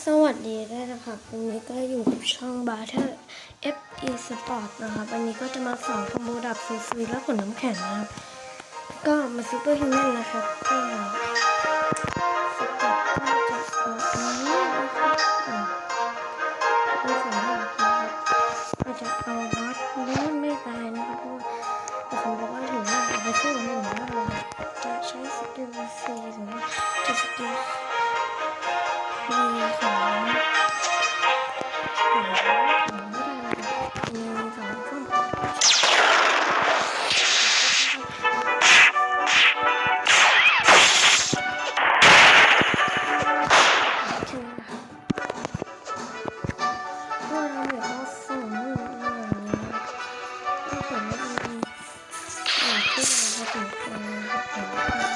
สวัสดีด้วยนะครับวันนี้ก็อยู่กับช่อง b a r t e r FE Sport นะครับวันนี้ก็จะมาสอนคอมโบดับซูซูและผลน้ำแข็งนะครับ ก็มาซูเปอร์ฮิวแมนนะครับก็สเต็ปก็จะออกมานี้นะครับอ่าไม่สามารถนะครับก็จะเอาวัดแล้ไม่ตายนะครับเพราะว่าแต่ผมบอกว่าถึงว่าเอาไปสู้กับหนึ่งแล้วเราจะใช้สกิลซีหรือว่าจะสกิล มีของของมีสองช่องก็เหลือเราส่งมือนก็ถือว่าดีอย่างเราพอสมควรน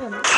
มัน